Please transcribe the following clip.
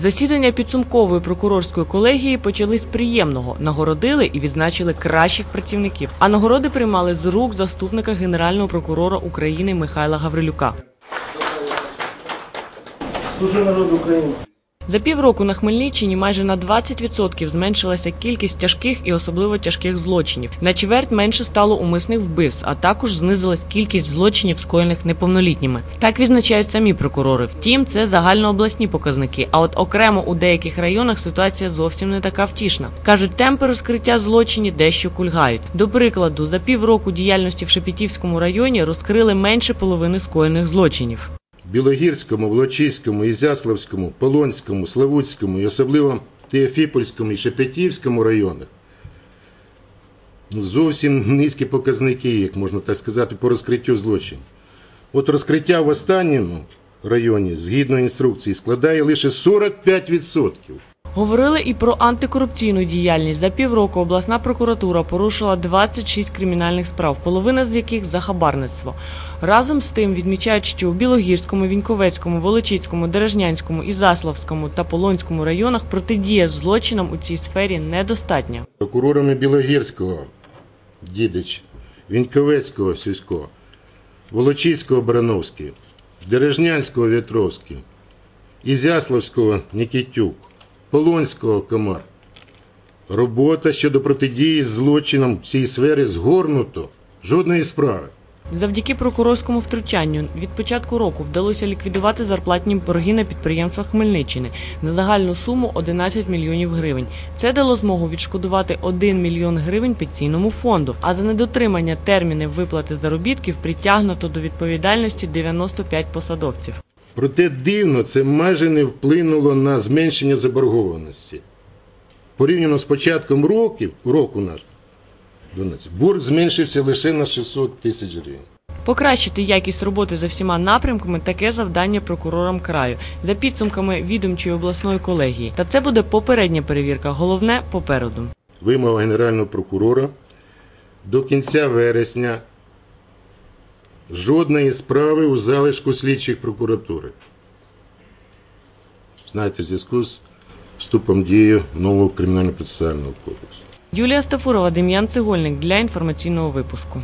Засідання підсумкової прокурорської колегії почали з приємного. Нагородили і відзначили кращих працівників. А нагороди приймали з рук заступника генерального прокурора України Михайла Гаврилюка. Служу народу України. За півроку на Хмельниччині майже на 20% зменшилася кількість тяжких і особливо тяжких злочинів. На чверть менше стало умисних вбивств, а також знизилась кількість злочинів, скоєних неповнолітніми. Так відзначають самі прокурори. Втім, це загальнообласні показники. А от окремо у деяких районах ситуація зовсім не така втішна. кажуть, темпи розкриття злочинів дещо кульгають. До прикладу, за півроку діяльності в Шепетівському районі розкрили менше половини скоєних злочинів. Білогірському, Волочиському, Ізяславському, Полонському, Славутському і особливо Теофіпольському і Шепетівському районах ну, зовсім низькі показники, як можна так сказати, по розкриттю злочинів. От розкриття в останньому районі, згідно інструкції, складає лише 45%. Говорили і про антикорупційну діяльність. За півроку обласна прокуратура порушила 26 кримінальних справ, половина з яких за хабарництво. Разом з тим відмічають, що у Білогірському, Віньковецькому, Волочиському, Дережнянському, Ізаславському та Полонському районах протидія злочинам у цій сфері недостатня. Прокурорами Білогірського Дідич, Віньковецького Сюсько, Волочиського Барановський, Дережнянського В'ятровський, Ізяславського Нікітюк, Полонського Комар. Робота щодо протидії злочинам в цій сфері згорнуто. Жодної справи. Завдяки прокурорському втручанню від початку року вдалося ліквідувати зарплатні борги на підприємствах Хмельниччини на загальну суму 11 мільйонів гривень. Це дало змогу відшкодувати 1 мільйон гривень пенсійному фонду. А за недотримання термінів виплати заробітків притягнуто до відповідальності 95 посадовців. Проте дивно, це майже не вплинуло на зменшення заборгованості. Порівняно з початком років, року наш, 12, борг зменшився лише на 600 тисяч гривень. Покращити якість роботи за всіма напрямками таке завдання прокурорам краю за підсумками відомчої обласної колегії. Та це буде попередня перевірка. Головне попереду. Вимога Генерального прокурора до кінця вересня жодної справи у залишку слідчих прокуратури. Знаєте, в зв'язку з вступом дії нового кримінально-процесуального кодексу. Юлія Стафурова, Дем'ян Цегольник для інформаційного випуску.